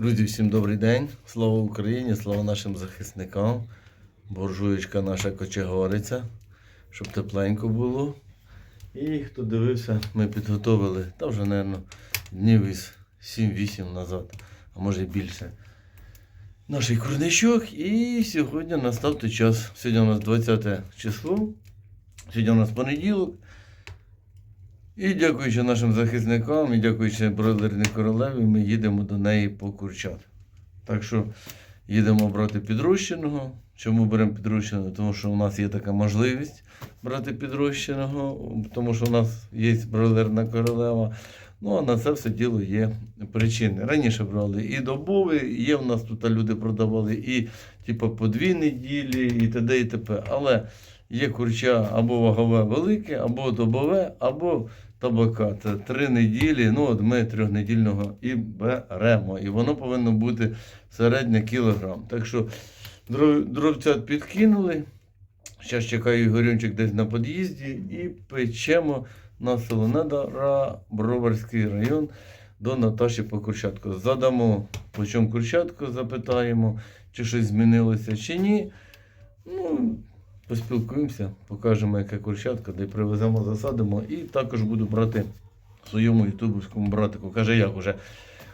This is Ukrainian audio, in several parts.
Друзі, всім добрий день. Слава Україні, слава нашим захисникам. Буржуєчка наша кочегориця, щоб тепленько було. І хто дивився, ми підготовили, та вже, мабуть, днів із 7-8 назад, а може і більше. Наш курничок. І сьогодні настав той час. Сьогодні у нас 20 число. Сьогодні у нас понеділок. І дякуючи нашим захисникам, і дякуючи бройлерній королеві, ми їдемо до неї по курчат. Так що їдемо брати підрощеного. Чому беремо підрощеного? Тому що у нас є така можливість брати підрощеного, тому що у нас є бройлерна королева. Ну, а на це все діло є причини. Раніше брали і добові, є в нас тут люди продавали і типу, по дві неділі, і т.д. і т.п. Але є курча або вагове велике, або добове, або табака. Це три неділі. Ну, от ми трьохнедільного і беремо. І воно повинно бути середньо кілограм. Так що дров- дровцят підкинули. Зараз чекаю Ігорюнчик десь на під'їзді і печемо на село Недора, Броварський район до Наташі по Курчатку. Задамо, по чому Курчатку, запитаємо, чи щось змінилося, чи ні. Ну, поспілкуємося, покажемо, яке Курчатка, де привеземо, засадимо. І також буду брати своєму ютубовському братику. Каже, як уже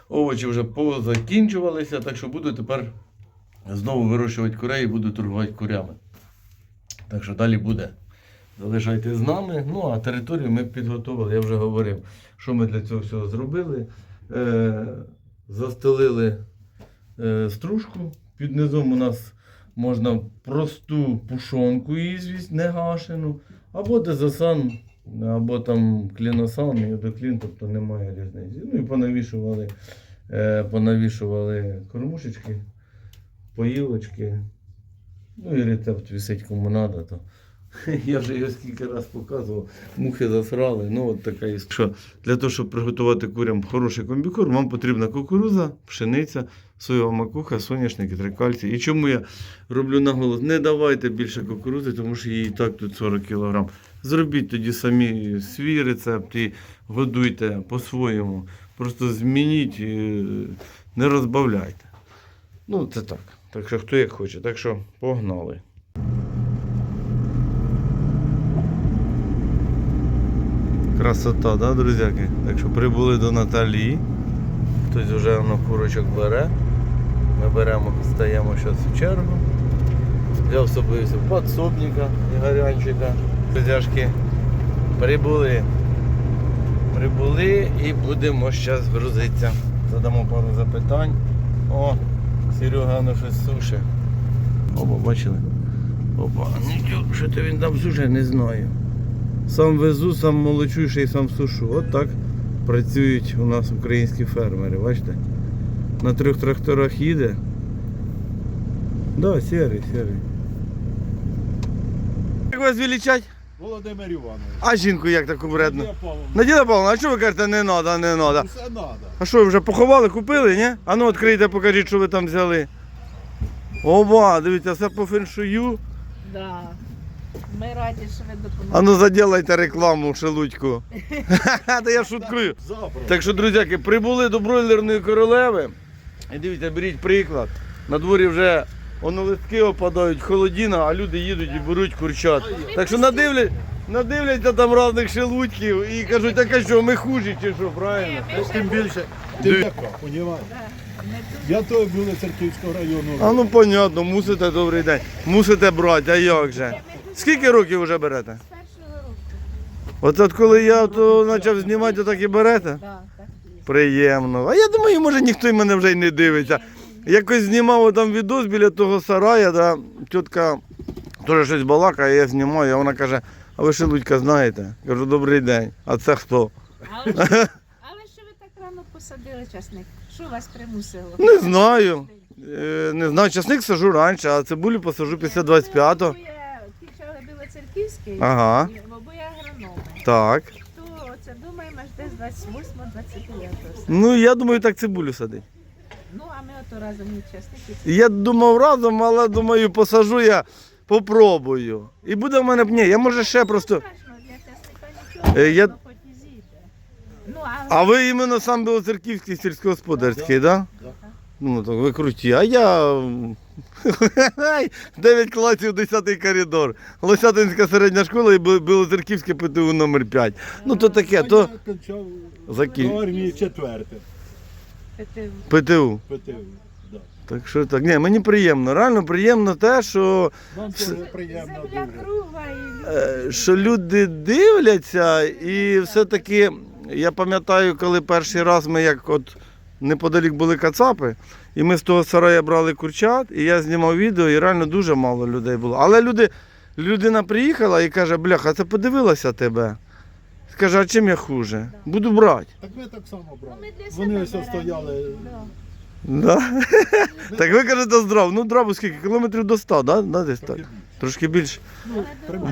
овочі вже позакінчувалися, так що буду тепер знову вирощувати курей і буду торгувати курями. Так що далі буде. Залишайте з нами. Ну а територію ми підготували, я вже говорив, що ми для цього всього зробили. Е, застелили е, стружку. Під низом у нас можна просту пушонку ізвість, не гашену, або дезосан, або там кліносан, йодоклін, тобто немає різниці. Ну і понавішували, е, понавішували кормушечки, поїлочки. Ну і рецепт висить кому надо, то. Я вже його скільки раз показував, мухи засрали. Ну, от така. Що для того, щоб приготувати курям хороший комбікорм, вам потрібна кукуруза, пшениця, соєва макуха, соняшник і трикальці. І чому я роблю наголос? Не давайте більше кукурузи, тому що її і так тут 40 кг. Зробіть тоді самі свій рецепт і годуйте по-своєму. Просто змініть, е, не розбавляйте. Ну, це так. Так що хто як хоче. Так що погнали. Красота, да, друзяки? Так що прибули до Наталії. Хтось вже на курочок бере. Ми беремо, стаємо зараз в чергу. Взяв з собою подсобника Ігорянчика. Друзяшки, прибули. Прибули і будемо зараз грузитися. Задамо пару запитань. О, Серега ну щось суше. Оба, бачили? Опа, ну що то він там суше, не знаю. Сам везу, сам молочу, ще й сам сушу. От так працюють у нас українські фермери, бачите? На трьох тракторах їде. Да, серий, серий. Як вас величать? Володимир Іванович. А жінку як таку вредну? Надія Павловна, Наділа Павловна, а що ви кажете, не треба, не треба? Все надо. А що, ви вже поховали, купили, ні? А ну відкрийте, покажіть, що ви там взяли. Оба, дивіться, все по феншую. Да. Ми раді, що ви А ну заділайте рекламу в шелудьку. Та я шуткую. Завтра. Так що, друзяки, прибули до бройлерної королеви. І дивіться, беріть приклад. На дворі вже воно листки опадають, холодіна, а люди їдуть і беруть курчат. Так що надивлять, надивляться там різних шелудьків і кажуть, так а що, ми хужі чи що, правильно? Тим більше Дивляка, понімаєш? Я той був Церківського району. А ну понятно, мусите добрий день. Мусите брати, а як же? Скільки років вже берете? З першого року. От от коли я то почав знімати, то так і берете? Так. Приємно. А я думаю, може ніхто й мене вже й не дивиться. Якось знімав там відос біля того сарая, да, тітка теж щось балакає, я знімаю, а вона каже, а ви шелудька знаєте? Кажу, добрий день. А це хто? Але, що- але що ви так рано посадили часник? Що вас примусило? Не знаю. Е, Не знаю, часник сажу раніше, а цибулю посажу після 25-го. Бо я тічала Білоцерківський, Ага. бо я агрономи. Так. То це думаємо аж десь 28-29. Ну, я думаю, так цибулю садить. Ну, а ми ото разом і часник. Я думав разом, але думаю, посажу я, попробую. І буде в мене. Ні, я може ще просто. Страшно, для часника нічого, Е, я- воно хоч і зійде. Ну, але А ви іменно сам Білоцерківський сільськогосподарський, так? Да? Да. Ну, то ви круті. А я. м, 9 класів, 10 коридор. Лосятинська середня школа і Бі- Білоцерківське ПТУ номер 5. Ну то таке, то я до армії четверте ПТУ. ПТУ. ПТУ. Да. Так що так. Ні, мені приємно. Реально приємно те, що, Нам теж приємно Земля дуже. кругла і е, що люди дивляться, і все-таки я пам'ятаю, коли перший раз ми як от неподалік були кацапи, і ми з того сарая брали курчат, і я знімав відео, і реально дуже мало людей було. Але люди, людина приїхала і каже, бляха, це подивилася тебе. Скаже, а чим я хуже? Буду брати. Так ми так само Ну, брали. Вони ось стояли. Да. Да? так ви кажете здрав. Ну, драбу скільки? Кілометрів до 100, да? Да, десь так? більше. Трошки більше. Ну,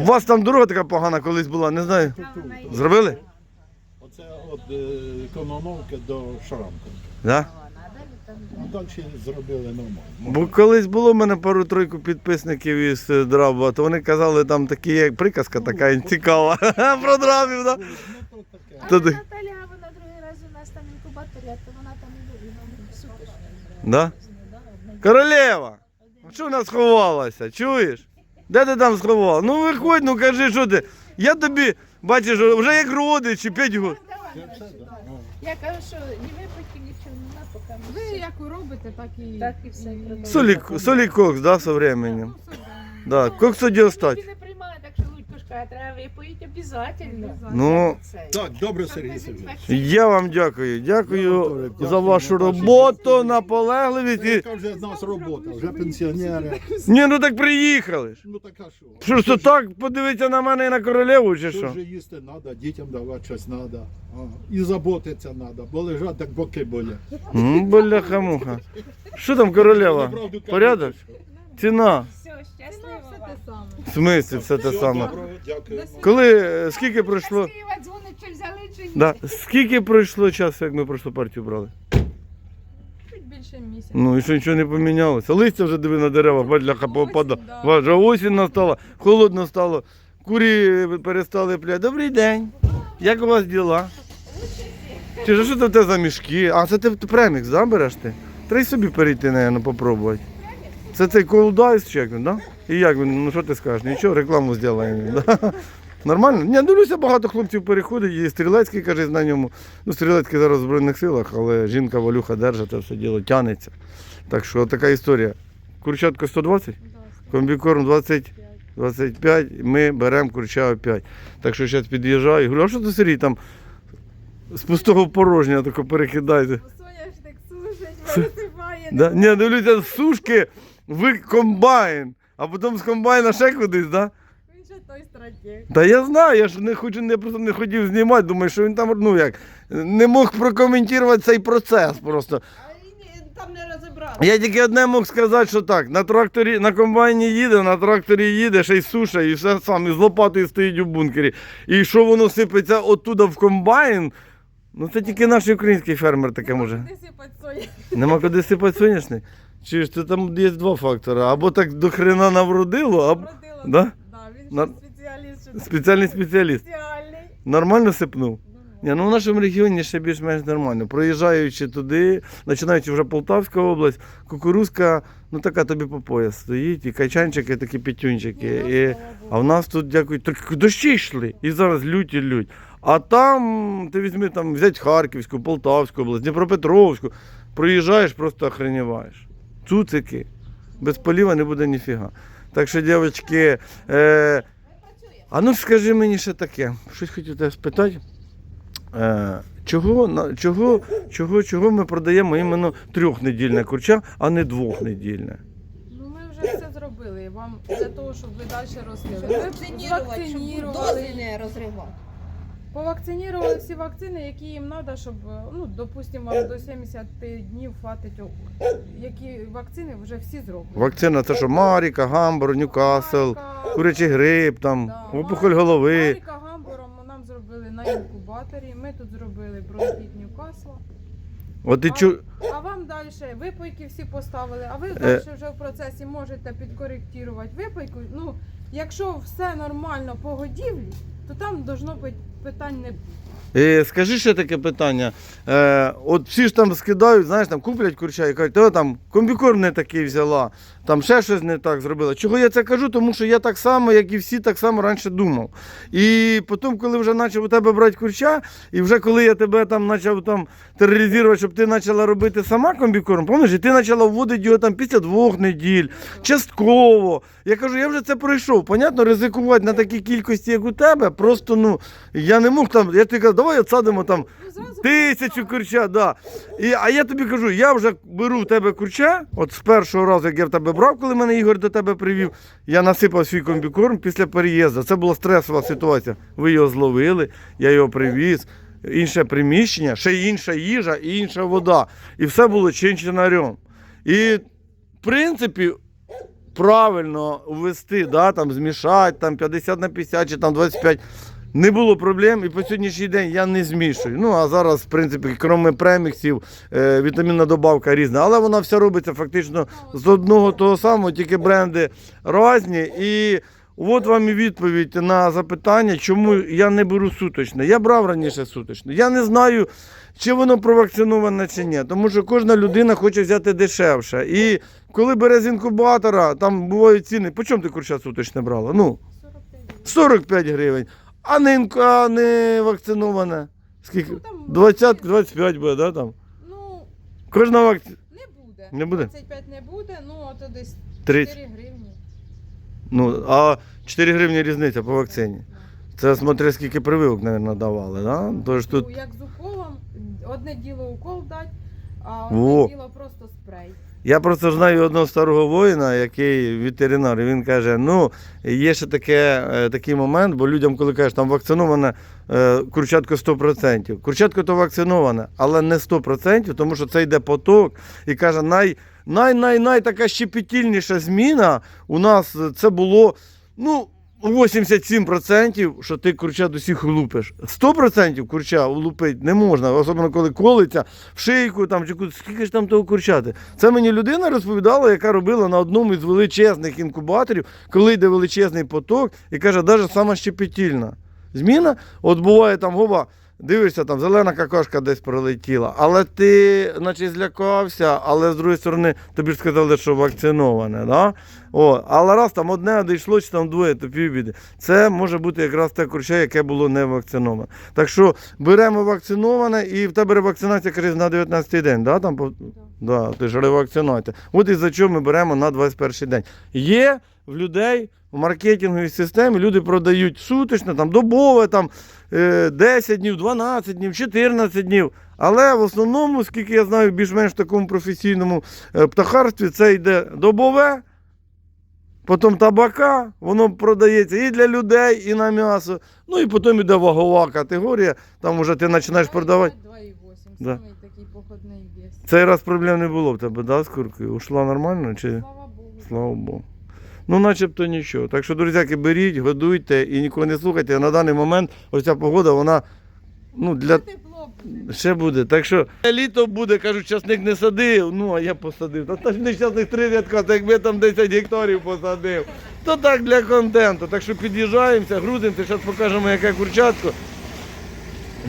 У вас там дорога така погана колись була, не знаю. Зробили? Оце від е, Кононовки до Шаранка. Да? А далі Ну, зробили нормально. Бо колись було в мене пару-тройку підписників із е, Драба, то вони казали, там такі як приказка така цікава про драбів, да? Ну, то таке. Але Туди. Наталя, вона другий раз у нас там інкубаторі, то вона там і ну, супер. Да? Королева! А Що в нас сховалася? Чуєш? Де ти там сховала? Ну виходь, ну кажи, що ти. Я тобі, бачиш, вже як родичі, 5 років. Ну, Я кажу, що ні випадків, нічого нема, поки ми Ви все. як ви робите, так і. Так і все продовжуємо. Солі, солі кокс, да, со временем. Ну, Да, да. кокс тоді. Тобі не каже, треба випоїть обов'язательно. Ну, Так, добре, Сергій Сергійович. я вам дякую. Дякую за вашу роботу, наполегливість. І... Яка вже в нас робота, вже пенсіонери. Ні, ну так приїхали ж. Ну така що? Що ж то так подивитися на мене і на королеву, чи Що що? ж їсти треба, дітям давати щось треба. І заботитися треба, бо лежать так боки болять. М, Бляха-муха. Що там королева? Кажу, Порядок? що. Ціна. Щасливо все вам. те саме. В смислі все те саме. доброго, Дякую. Коли, е, скільки пройшло? З Києва дзвонить, чи взяли, чи ні. Да. Скільки пройшло часу, як ми прошлу партію брали? Чуть більше місяця. Ну і що нічого не помінялося. Листя вже диви на деревах, бадляха попада. Осінь, да. Вже осінь настала, холодно стало. Курі перестали пляти. Добрий день. Як у вас діла? Чи ж що це в тебе за мішки? А це ти ти премікс, да, береш ти? Треба й собі перейти, напевно, попробувати. Це цей колдайс чек, да? І як він, ну що ти скажеш? Нічого, рекламу зробимо. Да? Нормально? Ні, дивлюся, багато хлопців переходить, і стрілецький, каже, на ньому. Ну, стрілецький зараз в Збройних силах, але жінка Валюха держить, це все діло тянеться. Так що така історія. Курчатка 120, комбікорм 20, 25, ми беремо курча 5. Так що зараз під'їжджаю. і Говорю, а що ти Сергій там з пустого в порожнє тако перекидаєте? Соняшник сушить, висипає. Да? Ні, дивлюся, з сушки в комбайн, а потім з комбайна ще кудись, да? Він ще той стратег. Та я знаю, я ж не хочу, я просто не хотів знімати, думаю, що він там, ну як, не мог прокоментувати цей процес просто. Там не розібрали. Я тільки одне мог сказати, що так, на тракторі, на комбайні їде, на тракторі їде, ще й суша, і все сам, і з лопатою стоїть у бункері. І що воно сипеться оттуда в комбайн, ну це тільки наш український фермер таке може. Нема куди сипати соняшник. Чи ж це там є два фактори. Або так до хрена навродило, або Родила. Да? Да, він На- ще спеціаліст. спеціальний спеціаліст. Спеціальний. Нормально сипнув? Ні, ну в нашому регіоні ще більш-менш нормально. Проїжджаючи туди, починаючи вже Полтавська область, кукурузка, ну така тобі по пояс стоїть, і качанчики, такі пітюнчики. Ну, І, а в нас тут, дякую, так дощі йшли, і зараз лють і лють. А там, ти візьми там, взять Харківську, Полтавську область, Дніпропетровську, проїжджаєш, просто охреніваєш. Цуцики. Без поліва не буде ніфіга. Так що, дівчатки, е, а ну скажи мені ще таке, щось хотів тебе спитати. Е, чого, чого, чого, чого ми продаємо іменно трьохнедільне курча, а не двохнедільне? Ну ми вже все зробили. Вам для того, щоб ви далі росли. Ви вакцинірували. не розривати. Повакцинірували всі вакцини, які їм треба, щоб, ну, допустимо, вам до 70 днів хватить. Які вакцини вже всі зроблені. Вакцина це що Маріка, Гамбур, Ньюкасл, курячий грип, там, да, опухоль Маріка- голови. Маріка Гамбуром нам зробили на інкубаторі. Ми тут зробили бронхіт Ньюкасла. От ти А- чу... А вам далі випойки всі поставили, а ви Е. далі вже в процесі можете підкоректувати випойку. Ну, якщо все нормально по годівлі, то там должно бути питань не Е, скажи ще таке питання. Е, от всі ж там скидають, знаєш, там куплять курча і кажуть, о, там комбікорм не такий взяла, там ще щось не так зробила. Чого я це кажу? Тому що я так само, як і всі, так само раніше думав. І потім, коли вже почав у тебе брати курча, і вже коли я тебе там почав там тероризувати, щоб ти почала робити сама комбікорм, пам'ятаєш, і ти почала вводити його там після двох неділь, частково. Я кажу, я вже це пройшов. Понятно, ризикувати на такій кількості, як у тебе, просто ну я не мог там. Я тобі казав, давай отсадимо там ну, тисячу курча. Да. І, а я тобі кажу, я вже беру в тебе курча. От з першого разу, як я в тебе брав, коли мене Ігор до тебе привів, я насипав свій комбікорм після переїзду. Це була стресова ситуація. Ви його зловили, я його привіз. Інше приміщення, ще інша їжа і інша вода. І все було чинчинарем. І в принципі, правильно ввести, да, там, змішати там, 50 на 50 чи там 25. Не було проблем, і по сьогоднішній день я не змішую. Ну а зараз, в принципі, крім преміксів, е, вітамінна добавка різна, але вона вся робиться фактично з одного того самого, тільки бренди різні. І от вам і відповідь на запитання, чому я не беру суточне. Я брав раніше суточне. Я не знаю, чи воно провакциноване чи ні. Тому що кожна людина хоче взяти дешевше. І коли бере з інкубатора, там бувають ціни. По чому ти курча суточне брала? Ну, 45 гривень. А не, інк- а не вакциноване. Скільки? Ну, там 20, 25 буде, да, там? Ну, Кожна вакцина. не буде. Не буде? 25 не буде, ну от десь 30. 4 гривні. Ну, а 4 гривні різниця по вакцині. Це смотри, скільки прививок, мабуть, давали, да? Тож тут. Ну, як з уколом, одне діло укол дать, а Во. одне діло просто спрей. Я просто знаю одного старого воїна, який ветеринар, і він каже: ну, є ще таке, е, такий момент, бо людям, коли кажеш, там вакциноване курчатка курчатко 100%. Курчатко то вакциноване, але не 100%, тому що це йде поток. І каже, най, най, най, най така щепетільніша зміна у нас це було, ну. 87%, що ти курча до всіх лупиш. 100% курча улупити не можна, особливо коли колиться в шийку там, чи куди- скільки ж там того курчати. Це мені людина розповідала, яка робила на одному із величезних інкубаторів, коли йде величезний поток, і каже, навіть сама щепетільна зміна. От буває там губа, дивишся, там зелена какашка десь пролетіла, але ти, наче злякався, але з другої сторони тобі ж сказали, що вакциноване. Да? О, але раз там одне дійшло, чи там двоє, то півбіди. Це може бути якраз те курча, яке було не вакциноване. Так що беремо вакциноване, і в тебе ревакцинація каже на 19-й день, да? Там, по- да, ти ж ревакцинація. От із за чого ми беремо на 21 день. Є в людей в маркетинговій системі, люди продають суточно, там добове, там е, 10 днів, 12 днів, 14 днів. Але в основному, скільки я знаю, в більш-менш такому професійному е, птахарстві, це йде добове. Потім табака, воно продається і для людей, і на м'ясо. Ну і потім іде вагова категорія, там вже ти починаєш продавати. 2,8, Да. самий такий походний вес. Цей раз проблем не було в тебе, да, з куркою? Ушла нормально? Чи... Слава Богу. Слава Богу. Ну, начебто нічого. Так що, друзяки, беріть, годуйте і нікого не слухайте. А На даний момент ось ця погода, вона ну, для... Ще буде. Так що літо буде, кажуть, часник не садив, ну а я посадив. Та, та ж не часник три рядка, так якби там 10 гектарів посадив. То так для контенту. Так що під'їжджаємося, грузимося, зараз покажемо, яке курчатко.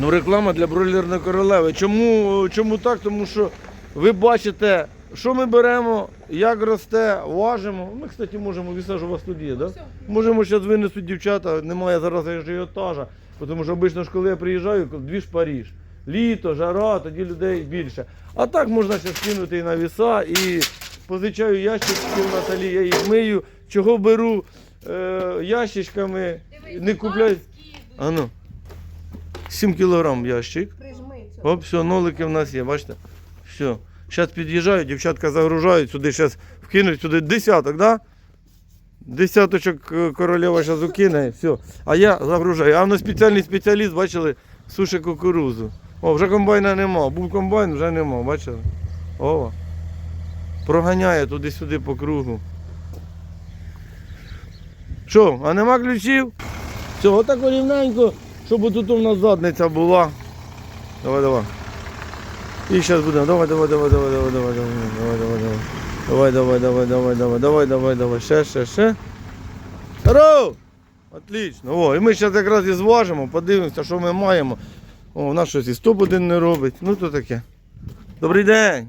Ну, реклама для бройлерної королеви. Чому, чому так? Тому що ви бачите, що ми беремо, як росте, важимо. Ми, кстати, можемо, віса ж у вас тут є, да? Можемо зараз винесуть дівчата, немає зараз ажіотажа, тому що обично ж, коли я приїжджаю, дві ж Паріж. Літо, жара, тоді людей більше. А так можна ще скинути і на віса, і позичаю ящички в Наталі, я їх мию. Чого беру е, ящичками, не купляю. А ну. 7 кілограм ящик. Оп, все, нолики в нас є, бачите? Все. Зараз під'їжджають, дівчатка загружають, сюди зараз вкинуть сюди десяток, да? Десяточок е, королева зараз укине, все. А я загружаю. А воно спеціальний спеціаліст, бачили, сушить кукурузу. О, вже комбайна нема. Був комбайн, вже нема, бачили? О. Проганяє туди-сюди по кругу. Що, а нема ключів? Все, отак рівненько, щоб тут у нас задниця була. Давай, давай. І зараз будемо. Давай, давай, давай, давай, давай, давай, давай, давай, давай, давай. Давай, давай, давай, давай, давай, давай, давай, давай. Ще, ще, ще. Здоров! Отлично. О, і ми зараз якраз і зважимо, подивимося, що ми маємо. О, у нас щось і стоп один не робить. Ну то таке. Добрий день.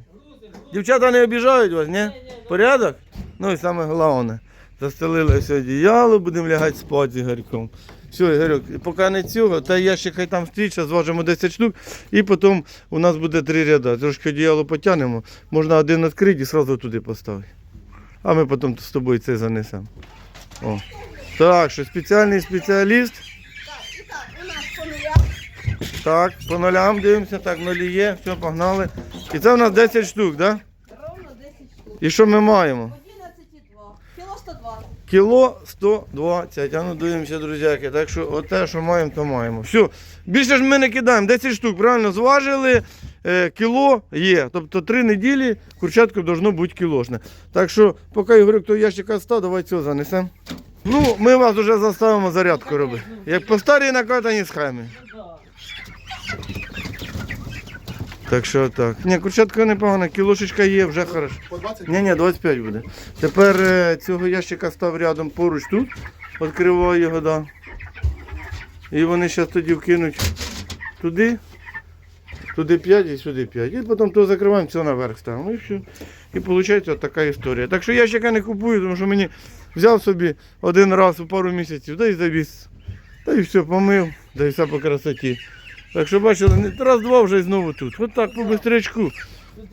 Дівчата не обіжають вас, ні? Порядок? Ну і саме головне. Застелили все одіяло, будемо лягати спати з Ігорьком. Все, Ігорьок, поки не цього, та ящик хай там зараз зважимо 10 штук, і потім у нас буде три ряда. Трошки одіяло потягнемо, можна один відкрити і одразу туди поставити. А ми потім з тобою це занесемо. О. Так, що спеціальний спеціаліст. Так, по нулям дивимося, так, нулі є, все, погнали. І це у нас 10 штук, так? Да? Ровно 10 штук. І що ми маємо? 11,2. Кіло 120. Кіло 120. А ну дивимося, друзяки. Так що оте, що маємо, то маємо. Все. Більше ж ми не кидаємо. 10 штук, правильно, зважили. Е, кіло є. Тобто 3 неділі курчатку должно бути кілошне. Так що, поки Ігорюк той ящика став, давай цього занесемо. Ну, ми вас вже заставимо зарядку робити. Як по старій накатаній схемі. Так що так. Ні, курчатка непогана, кілошечка є, вже хорошо. По 20 Ні, ні, 25 буде. Тепер е, цього ящика став рядом поруч тут. Відкриваю його, да. І вони зараз тоді вкинуть туди. Туди 5 і сюди 5. І потім то закриваємо, цього наверх ставимо. І все. І виходить от така історія. Так що ящика не купую, тому що мені взяв собі один раз у пару місяців, да і завіз. Та і все, помив, да і все по красоті. Так що бачили, раз-два вже знову тут. От так по бистрячку.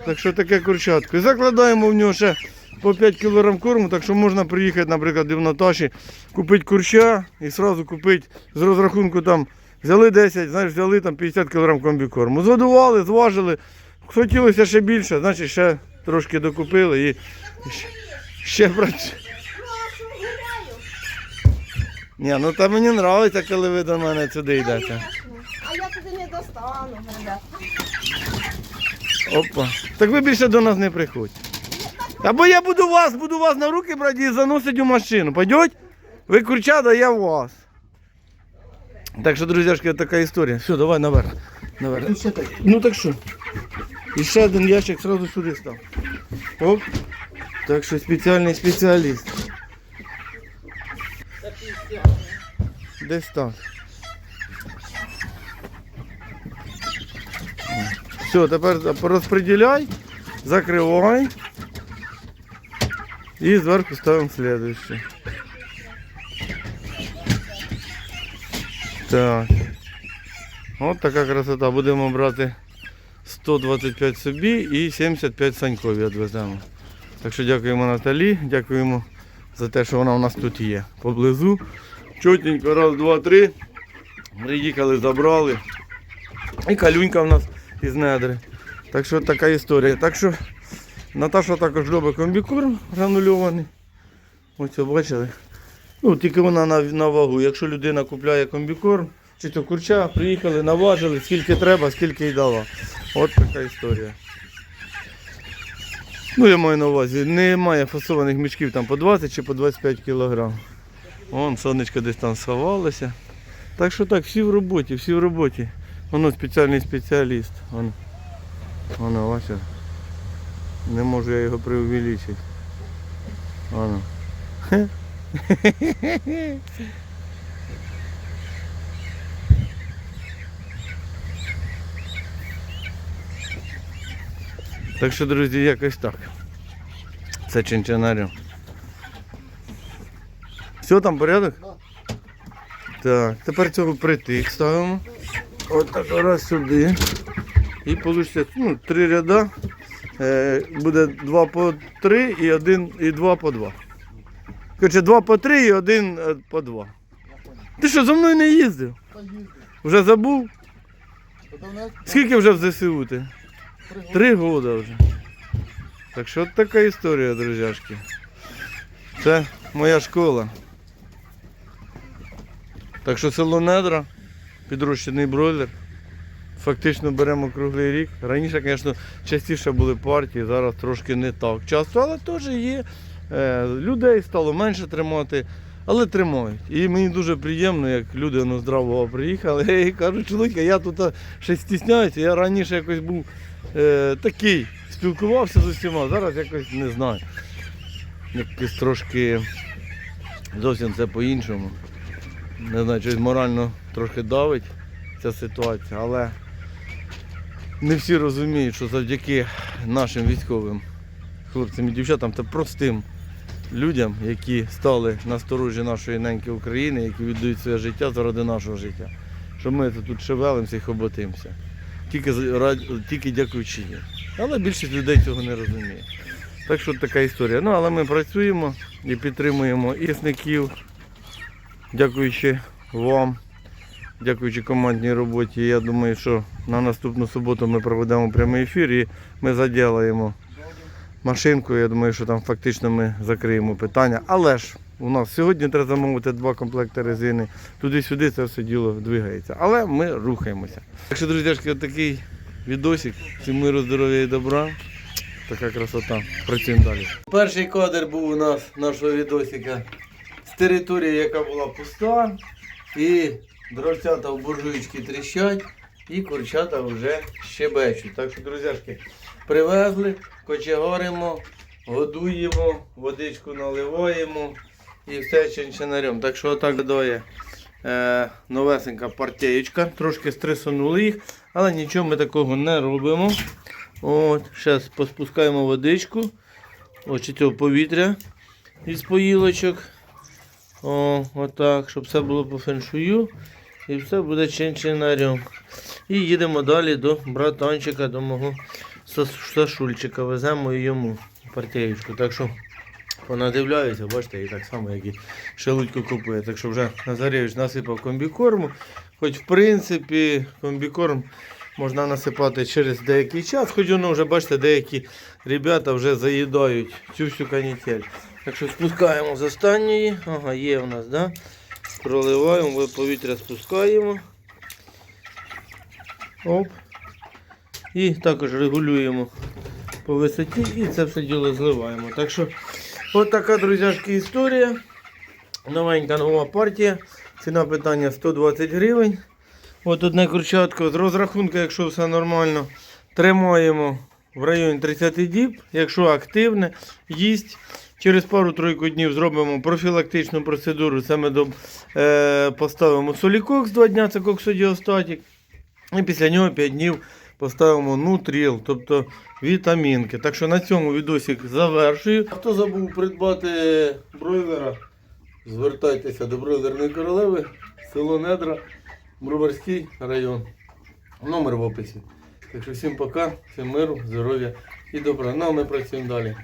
Так що таке курчатко. І закладаємо в нього ще по 5 кг корму, так що можна приїхати, наприклад, в Наташі, купити курча і одразу купити з розрахунку там. Взяли 10, знаєш, взяли там 50 кг комбікорму. Згодували, зважили. Хотілося ще більше, значить ще трошки докупили і ще працює. Ні, ну та мені подобається, коли ви до мене сюди йдете. А я туди не достану, ребят. Опа. Так ви більше до нас не приходьте. Або я буду вас, буду вас на руки брати і заносити у машину. Пойдеть? Ви курчата, я вас. Так що, друзяшки, така історія. Все, давай наверх. наверх. Ну так що? І ще один ящик сразу сюди став. Оп. Так що спеціальний спеціаліст. Десь так. Все, тепер розподіляй, закривай. І зверху ставимо следующий. Так. От така красота. Будемо брати 125 собі і 75 Санькові відвеземо. Так що дякуємо Наталі, дякуємо за те, що вона у нас тут є. Поблизу. Чотенько, раз, два, три. Приїхали, забрали. І калюнька в нас із недри. Так що така історія. Так що Наташа також любить комбікорм гранульований. Ось бачили. Ну, тільки вона на, на вагу. Якщо людина купляє комбікорм, чи то курча, приїхали, наважили, скільки треба, скільки й дала. От така історія. Ну, я маю на увазі, немає фасованих мішків там по 20 чи по 25 кг. Вон сонечко десь там сховалося. Так що так, всі в роботі, всі в роботі. Воно спеціальний спеціаліст. Воно, воно бачите. Не можу я його преувеличити. Воно. Так що, друзі, якось так. Це чинчинарю. Все там порядок? Так, тепер цього притик ставимо. От раз сюди. І вийде ну, три ряда. Е, буде два по три і один і два по два. Коротше, два по три і один е, по два. Ти що, за мною не їздив? Вже забув? Скільки вже в ЗСУ ти? Три роки вже. Так що от така історія, друзяшки. Це моя школа. Так що село Недра, підрощений бройлер. Фактично беремо круглий рік. Раніше, звісно, частіше були партії, зараз трошки не так часто, але теж є. Е, людей стало менше тримати, але тримають. І мені дуже приємно, як люди ну, здраво приїхали і кажуть, чоловік, я тут ще стісняюся, я раніше якось був е, такий, спілкувався з усіма, зараз якось не знаю. Якось трошки зовсім це по-іншому. Не знаю, щось морально трохи давить ця ситуація, але не всі розуміють, що завдяки нашим військовим хлопцям і дівчатам та простим людям, які стали на сторожі нашої неньки України, які віддають своє життя заради нашого життя. Що ми тут шевелимося і хоботимося. Тільки, тільки дякуючи їм. Але більшість людей цього не розуміє. Так що така історія. Ну, але ми працюємо і підтримуємо і лісників, дякуючи вам, дякуючи командній роботі. Я думаю, що на наступну суботу ми проведемо прямий ефір і ми заділаємо машинку. Я думаю, що там фактично ми закриємо питання. Але ж у нас сьогодні треба замовити два комплекти резини. Туди-сюди це все діло двигається. Але ми рухаємося. Так що, друзі, такий відосик. Всім миру, здоров'я і добра. Така красота. Працюємо далі. Перший кадр був у нас нашого відосика з території, яка була пуста. І дровцята в буржуйчики тріщать, і курчата вже щебечуть. Так що, друзяшки, привезли, кочегаримо, годуємо, водичку наливаємо і все чинчинарем. Так що отак додає е, новесенька партієчка. Трошки стресанули їх, але нічого ми такого не робимо. От, зараз поспускаємо водичку. Ось цього повітря із поїлочок. О, отак, щоб все було по феншую. І все буде чин-чинарем. І їдемо далі до братанчика, до мого Сашульчика. Веземо йому партієчку. Так що понадивляюся, бачите, і так само, як і шелудько купує. Так що вже Назаревич насипав комбікорму. Хоч в принципі комбікорм можна насипати через деякий час, хоч воно вже, бачите, деякі ребята вже заїдають цю всю канітель. Так що спускаємо з останньої. Ага, є у нас, да? Проливаємо, повітря спускаємо. Оп. І також регулюємо по висоті і це все діло зливаємо. Так що, от така, друзяшки, історія. Новенька нова партія. Ціна питання 120 гривень. От одне курчатко з розрахунку, якщо все нормально, тримаємо в районі 30 діб. Якщо активне, їсть. Через пару-тройку днів зробимо профілактичну процедуру. Це ми до, е, поставимо солікокс 2 дня, це коксодіостатік. І після нього 5 днів поставимо нутріл, тобто вітамінки. Так що на цьому відосик завершую. Хто забув придбати бройлера, звертайтеся до бройлерної королеви, село Недра, Броварський район. Номер в описі. Так що всім пока, всім миру, здоров'я і добра. Ну ми працюємо далі.